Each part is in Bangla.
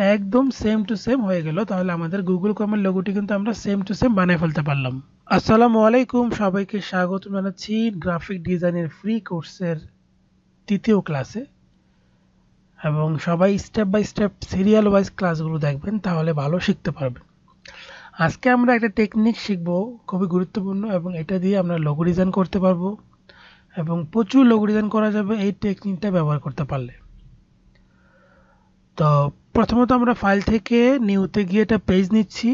একদম সেম টু সেম হয়ে গেল। তাহলে আমাদের গুগল কমের লোগোটি কিন্তু আমরা সেম টু সেম বানিয়ে ফেলতে পারলাম। আসসালামু আলাইকুম, সবাইকে স্বাগত জানাচ্ছি গ্রাফিক ডিজাইনের ফ্রি কোর্সের তৃতীয় ক্লাসে এবং সবাই step by step serial wise ক্লাসগুলো দেখবেন, তাহলে ভালো শিখতে পারবেন। আজকে আমরা একটা টেকনিক শিখব, খুবই গুরুত্বপূর্ণ, এবং এটা দিয়ে আমরা লোগো ডিজাইন করতে পারব। এবং প্রচুর লোগো ডিজাইন করা যাবে এই টেকনিকটা ব্যবহার করতে পারলে। তো প্রথমত আমরা ফাইল থেকে নিউতে গিয়ে একটা পেজ নিচ্ছি।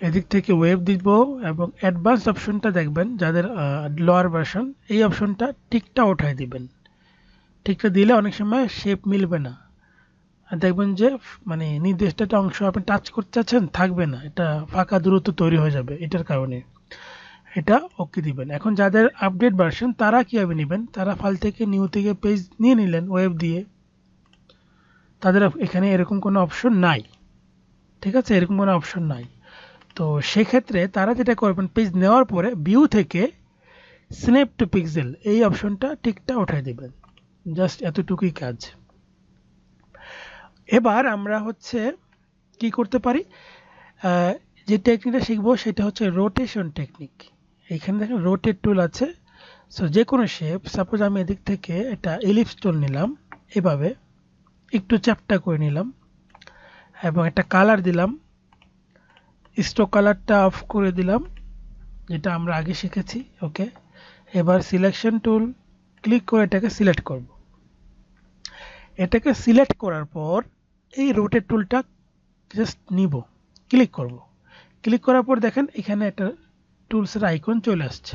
এদিক থেকে ওয়েব দিব এবং অ্যাডভান্স অপশনটা দেখবেন, যাদের লোয়ার ভার্সন এই অপশনটা টিকটা উঠাই দিবেন। টিকটা দিলে অনেক সময় শেপ মিলবে না। আর দেখবেন যে মানে নির্দিষ্ট একটা অংশ আপনি টাচ করতে চাচ্ছেন, থাকবে না। এটা ফাঁকা দূরত্ব তৈরি হয়ে যাবে, এটার কারণে। এটা ওকে দিবেন। এখন যাদের আপডেট ভার্সন তারা কীভাবে নেবেন? তারা ফাইল থেকে নিউ থেকে পেজ নিয়ে নিলেন ওয়েব দিয়ে। তাদের এখানে এরকম কোনো অপশন নাই। ঠিক আছে? এরকম কোনো অপশন নাই। তো সেক্ষেত্রে তারা যেটা করবেন পেজ নেওয়ার পরে ভিউ থেকে স্ন্যাপ টু পিক্সেল এই অপশনটা টিকটা উঠাই দেবেন। জাস্ট এতটুকুই কাজ। এবার আমরা হচ্ছে কি করতে পারি? যে টেকনিকটা শিখব সেটা হচ্ছে রোটেশন টেকনিক এখানে দেখেন রোটেট টুল আছে। সো যে কোনো শেপ সাপোজ আমি এদিক থেকে এটা এলিপস টুল নিলাম, এভাবে। একটু চ্যাপটা করে নিলাম এবং একটা কালার দিলাম। স্টক কালারটা অফ করে দিলাম, যেটা আমরা আগে শিখেছি, ওকে? এবার সিলেকশন টুল ক্লিক করে এটাকে সিলেক্ট করব। এটাকে সিলেক্ট করার পর এই রোটেট টুলটা জাস্ট নিব, ক্লিক করব। ক্লিক করার পর দেখেন এখানে একটা টুলসের আইকন চলে আসছে।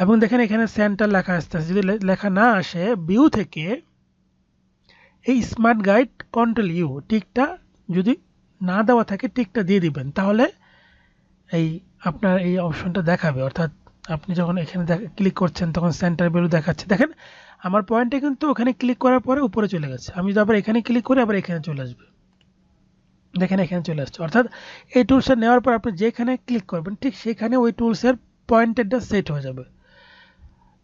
এবং দেখেন এখানে সেন্টার লেখা আসতে আসছে যদি লেখা না আসে, ভিউ থেকে এই স্মার্ট গাইড কন্ট্রোল ইউ টিকটা যদি না দেওয়া থাকে টিকটা দিয়ে দিবেন। তাহলে এই আপনার এই অপশনটা দেখাবে। অর্থাৎ আপনি যখন এখানে ক্লিক করছেন, তখন সেন্টার ভ্যালু দেখাচ্ছে। দেখেন, আমার পয়েন্টে কিন্তু ওখানে ক্লিক করার পরে উপরে চলে গেছে। আমি যদি আবার এখানে ক্লিক করি আবার এখানে চলে আসবে। দেখেন, এখানে চলে আসছে। অর্থাৎ এই টুলসটা নেওয়ার পর আপনি যেখানে ক্লিক করবেন, ঠিক সেখানে ওই টুলসের পয়েন্টেরটা সেট হয়ে যাবে।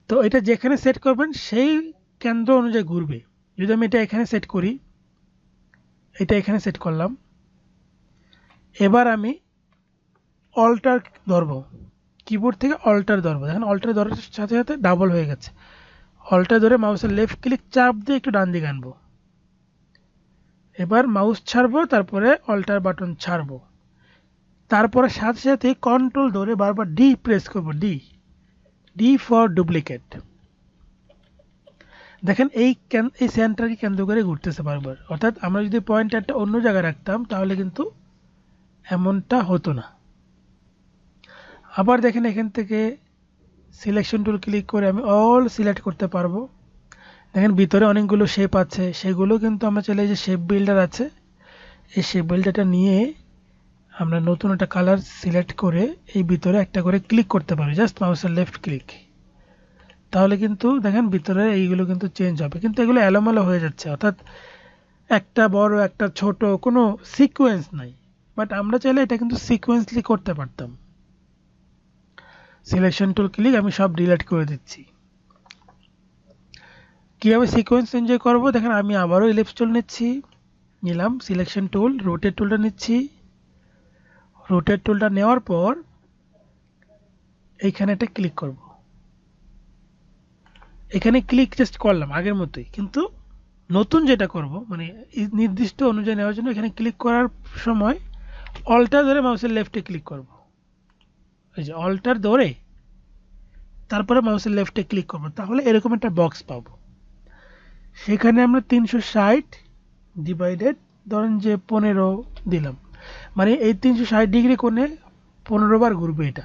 তো এটা যেখানে সেট করবেন, সেই কেন্দ্র অনুযায়ী ঘুরবে। যদি আমি এটা এখানে সেট করি, এটা এখানে সেট করলাম, এবার আমি অল্টার ধরবো। কিবোর্ড থেকে অল্টার ধরবো। দেখেন অল্টার ধরার সাথে সাথে ডাবল হয়ে গেছে। অল্টার ধরে মাউসের লেফট ক্লিক চাপ দিয়ে একটু ডান দিকে আনব। এবার মাউস ছাড়বো, তারপরে অল্টার বাটন ছাড়বো। তারপরে সাথে সাথে কন্ট্রোল ধরে বারবার ডি প্রেস করব ডি ডি ফর ডুপ্লিকেট দেখেন এই এই সেন্টারকে কেন্দ্র করে ঘুরতেছে বারবার। অর্থাৎ আমরা যদি পয়েন্টারটা অন্য জায়গায় রাখতাম, তাহলে কিন্তু এমনটা হতো না। আবার দেখেন এখান থেকে সিলেকশন টুল ক্লিক করে আমি অল সিলেক্ট করতে পারব। দেখেন ভিতরে অনেকগুলো শেপ আছে, সেগুলো কিন্তু আমরা চলে যে শেপ বিল্ডার আছে, এই শেপ বিল্ডারটা নিয়ে আমরা নতুন একটা কালার সিলেক্ট করে এই ভিতরে একটা করে ক্লিক করতে পারি। জাস্ট মাউসের লেফট ক্লিক তাহলে কিন্তু দেখেন ভিতরে এইগুলো কিন্তু চেঞ্জ হবে। কিন্তু এগুলো এলোমেলো হয়ে যাচ্ছে। অর্থাৎ একটা বড়, একটা ছোট কোনো সিকোয়েন্স নাই। বাট আমরা চাইলে এটা কিন্তু সিকোয়েন্সলি করতে পারতাম। সিলেকশন টুল ক্লিক আমি সব ডিলিট করে দিচ্ছি। কীভাবে সিকোয়েন্স এনজয় করব? দেখেন আমি আবারও ইলিপস টুল নিচ্ছি। নিলাম সিলেকশন টুল রোটেট টুলটা নিচ্ছি। রোটেট টুলটা নেওয়ার পর এইখানে এটা ক্লিক করব। এখানে ক্লিক জাস্ট করলাম, আগের মতোই। কিন্তু নতুন যেটা করব মানে নির্দিষ্ট অনুযায়ী নেওয়ার জন্য এখানে ক্লিক করার সময় অল্টার ধরে মাউসের লেফটে ক্লিক করব। এই যে অল্টার ধরে তারপরে মাউসের লেফটে ক্লিক করব, তাহলে এরকম একটা বক্স পাবো। সেখানে আমরা তিনশো ষাট ডিভাইডেড ধরেন যে পনেরো দিলাম। মানে এই তিনশো ষাট ডিগ্রি কোণে পনেরো বার ঘুরবে এটা।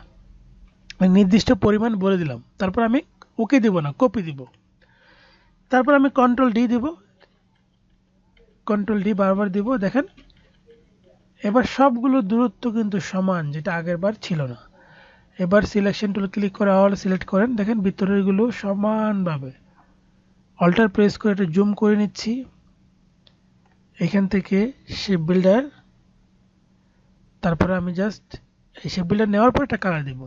মানে নির্দিষ্ট পরিমাণ বলে দিলাম। তারপর আমি ওকে দিব না, কপি দিব। তারপর আমি কন্ট্রোল ডি দিব। কন্ট্রোল ডি বারবার দিব, দেখেন। এবার সবগুলো দূরত্ব কিন্তু সমান, যেটা আগের বার ছিল না। এবার সিলেকশন টুল ক্লিক করে অল সিলেক্ট করেন। দেখেন, ভিতরেরগুলো সমানভাবে। অল্টার প্রেস করে একটু জুম করে নিচ্ছি। এখান থেকে শেপ বিল্ডার তারপরে আমি জাস্ট এই শেপ বিল্ডার নেওয়ার পর একটা কালার দিব।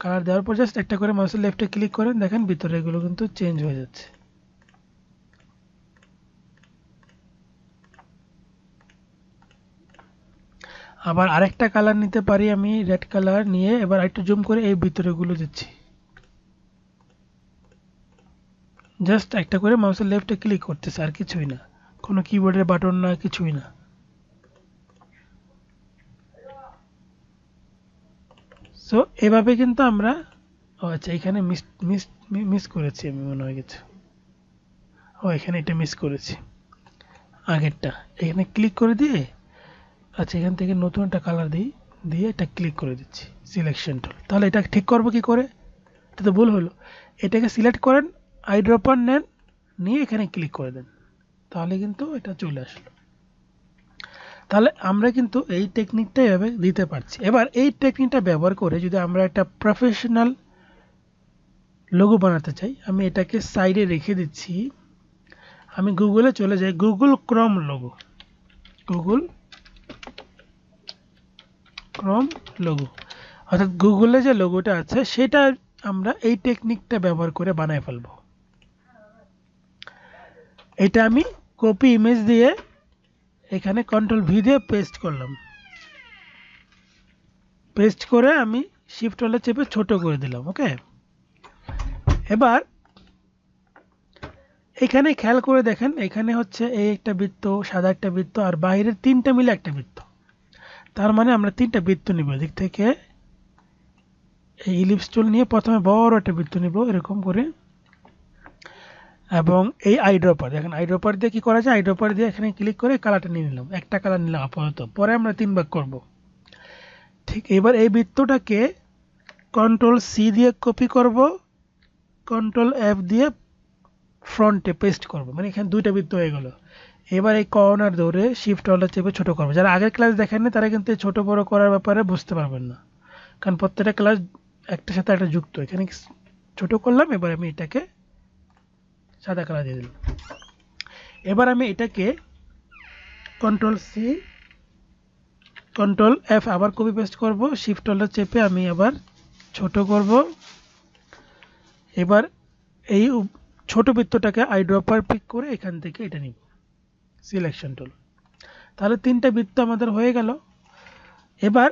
কালার দেওয়ার পর জাস্ট একটা করে মাউসের লেফটে ক্লিক করেন, দেখেন ভিতরে এগুলো কিন্তু চেঞ্জ হয়ে যাচ্ছে। আবার আরেকটা কালার নিতে পারি আমি রেড কালার নিয়ে, এবার একটু জুম করে এই ভিতরেগুলো দিচ্ছি। জাস্ট একটা করে মাউসের লেফটে ক্লিক করতেছে, আর কিছুই না। কোনো কিবোর্ডের বাটন না, কিছুই না। সো এভাবে কিন্তু আমরা ও আচ্ছা এখানে মিস মিস মিস করেছি আমি মনে হয়ে গেছে ও, এখানে এটা মিস করেছি। আগেরটা। এখানে ক্লিক করে দিয়ে আচ্ছা এখান থেকে নতুন একটা কালার দিই, দিয়ে এটা ক্লিক করে দিচ্ছি সিলেকশন টুল তাহলে এটা ঠিক করব কি করে? এটা তো ভুল হলো। এটাকে সিলেক্ট করেন আই ড্রপার নেন, নিয়ে এখানে ক্লিক করে দেন। তাহলে কিন্তু এটা চলে আসলো। তাহলে আমরা কিন্তু এই টেকনিকটা এভাবে দিতে পারছি। এবার এই টেকনিকটা ব্যবহার করে যদি আমরা একটা প্রফেশনাল লোগো বানাতে চাই, আমি এটাকে সাইডে রেখে দিচ্ছি। আমি গুগলে চলে যাই গুগল ক্রম লোগো গুগল ক্রম লোগো অর্থাৎ গুগলে যে লোগোটা আছে, সেটা আমরা এই টেকনিকটা ব্যবহার করে বানায় ফেলব। এটা আমি কপি ইমেজ দিয়ে এখানে কন্ট্রোল ভি দিয়ে পেস্ট করলাম। পেস্ট করে আমি শিফট হলে চেপে ছোট করে দিলাম ওকে এবার, এখানে খেয়াল করে দেখেন, এখানে হচ্ছে এই একটা বৃত্ত, সাদা একটা বৃত্ত, আর বাইরের তিনটা মিলে একটা বৃত্ত। তার মানে আমরা তিনটা বৃত্ত নিব, এদিক থেকে এই ইলিপস টুল নিয়ে প্রথমে বড় একটা বৃত্ত নিব, এরকম করে। এবং এই আইড্রপার দেখেন আইড্রপার দিয়ে কি করা যায়? আইড্রপার দিয়ে এখানে ক্লিক করে কালারটা নিয়ে নিলাম। একটা কালার নিলাম আপাতত। পরে আমরা তিন ভাগ করব। ঠিক, এবার এই বৃত্তটাকে কন্ট্রোল সি দিয়ে কপি করব কন্ট্রোল এফ দিয়ে ফ্রন্টে পেস্ট করব। মানে এখানে দুইটা বৃত্ত হয়ে গেল। এবার এই কর্নার ধরে শিফট অল্টার চেপে ছোটো করব। যারা আগের ক্লাস দেখেননি তারা কিন্তু ছোট বড় করার ব্যাপারে বুঝতে পারবেন না। কারণ প্রত্যেকটা ক্লাস একটার সাথে একটা যুক্ত। এখানে ছোট করলাম, এবার আমি এটাকে সাদা কালার দিয়ে দিলাম। এবার আমি এটাকে কন্ট্রোল সি কন্ট্রোল এফ আবার কপি পেস্ট করব শিফট অল্টার চেপে আমি আবার ছোট করব। এবার এই ছোট বৃত্তটাকে আইড্রপার পিক করে এখান থেকে এটা নিব সিলেকশন টুল তাহলে তিনটা বৃত্ত আমাদের হয়ে গেল। এবার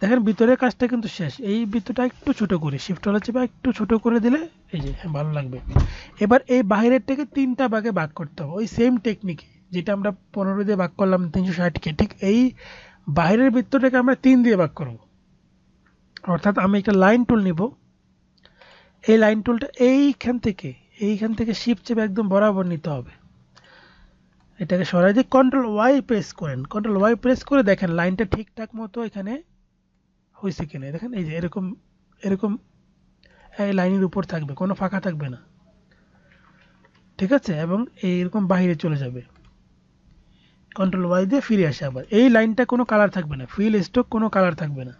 দেখেন ভিতরের কাজটা কিন্তু শেষ। এই ভিতরটা একটু ছোট করি। শিফট হলে চেপে একটু ছোট করে দিলে এই যে হ্যাঁ ভালো লাগবে। এবার এই বাইরেরটাকে তিনটা ভাগে ভাগ করতে হবে। ওই সেম টেকনিকে যেটা আমরা পনেরো দিয়ে ভাগ করলাম, তিনশো ষাটকে। ঠিক এই বাইরের বৃত্তটাকে আমরা তিন দিয়ে ভাগ করব। অর্থাৎ আমি একটা লাইন টুল নিব। এই লাইন টুলটা এইখান থেকে এইখান থেকে শিফট চেপে একদম বরাবর নিতে হবে। এটাকে সরাই দিয়ে কন্ট্রোল ওয়াই প্রেস করেন। কন্ট্রোল ওয়াই প্রেস করে দেখেন লাইনটা ঠিকঠাক মতো এখানে হয়েছে কিনা দেখেন, এই যে এরকম এরকম, এই লাইনের উপর থাকবে, কোনো ফাঁকা থাকবে না। ঠিক আছে? এবং এইরকম বাইরে চলে যাবে। কন্ট্রোল ওয়াই দিয়ে ফিরে আসে আবার। এই লাইনটা কোনো কালার থাকবে না। ফিল স্টক কোনো কালার থাকবে না।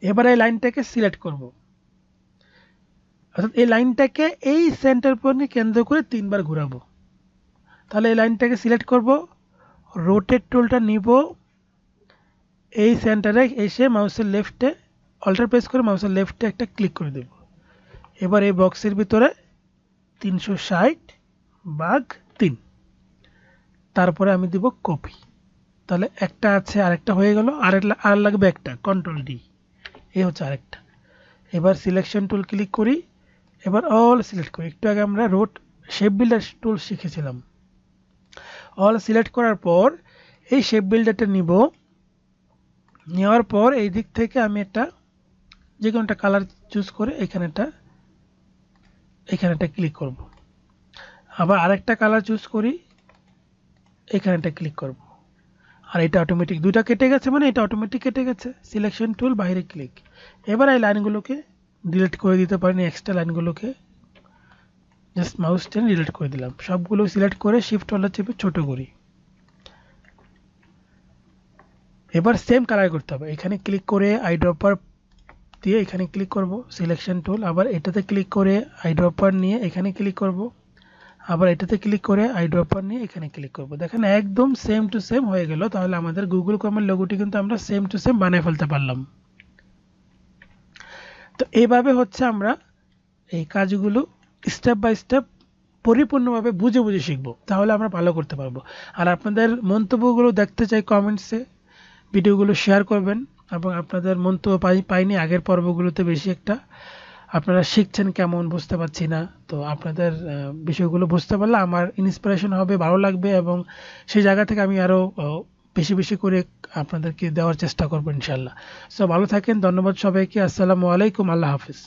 এবার এই লাইনটাকে সিলেক্ট করব। অর্থাৎ এই লাইনটাকে এই সেন্টার পয়েন্টকে কেন্দ্র করে তিনবার ঘোরাবো। তাহলে এই লাইনটাকে সিলেক্ট করব। রোটেট টুলটা নিব। এই সেন্টারে এসে মাউসের লেফটে অল্টার প্রেস করে মাউসের লেফটে একটা ক্লিক করে দেব। এবার এই বক্সের ভিতরে তিনশো ষাট বাঘ তিন। তারপরে আমি দিব কপি তাহলে একটা আছে, আরেকটা হয়ে গেল আর আর লাগবে একটা কন্ট্রোল ডি এই হচ্ছে আরেকটা। এবার সিলেকশন টুল ক্লিক করি। এবার অল সিলেক্ট করি। একটু আগে আমরা রোড শেপ বিল্ডার টুল শিখেছিলাম। অল সিলেক্ট করার পর এই শেপ বিল্ডারটা নিব। নেওয়ার পর এই দিক থেকে আমি একটা যে কোনো একটা কালার চুজ করে এখানেটা এখানেটা ক্লিক করব। আবার আরেকটা কালার চুজ করি এখানেটা ক্লিক করব। আর এটা অটোমেটিক দুইটা কেটে গেছে মানে এটা অটোমেটিক কেটে গেছে। সিলেকশন টুল বাইরে ক্লিক এবার এই লাইনগুলোকে ডিলিট করে দিতে পারেন এক্সট্রা লাইনগুলোকে। জাস্ট মাউস টেনে ডিলিট করে দিলাম। সবগুলো সিলেক্ট করে শিফট হলে চেপে ছোটো করি। এবার সেম কালার করতে হবে। এখানে ক্লিক করে আইড্রপার দিয়ে এখানে ক্লিক করব সিলেকশন টুল আবার এটাতে ক্লিক করে আইড্রপার নিয়ে এখানে ক্লিক করব। আবার এটাতে ক্লিক করে আইড্রপার নিয়ে এখানে ক্লিক করব। দেখেন একদম সেম টু সেম হয়ে গেল। তাহলে আমাদের গুগল ক্রমের লোগোটি কিন্তু আমরা সেম টু সেম বানিয়ে ফেলতে পারলাম। তো এইভাবে হচ্ছে আমরা এই কাজগুলো স্টেপ বাই স্টেপ পরিপূর্ণভাবে বুঝে বুঝে শিখব। তাহলে আমরা ভালো করতে পারব। আর আপনাদের মন্তব্যগুলো দেখতে চাই কমেন্টসে ভিডিওগুলো শেয়ার করবেন এবং আপনাদের মন্তব্য পাই পাইনি আগের পর্বগুলোতে বেশি একটা। আপনারা শিখছেন কেমন বুঝতে পারছি না, তো আপনাদের বিষয়গুলো বুঝতে পারলে আমার ইন্সপিরেশন হবে, ভালো লাগবে এবং সেই জায়গা থেকে আমি আরও বেশি বেশি করে আপনাদেরকে দেওয়ার চেষ্টা করব ইনশাল্লাহ সো ভালো থাকেন, ধন্যবাদ সবাইকে, আসসালামু আলাইকুম, আল্লাহ হাফিজ।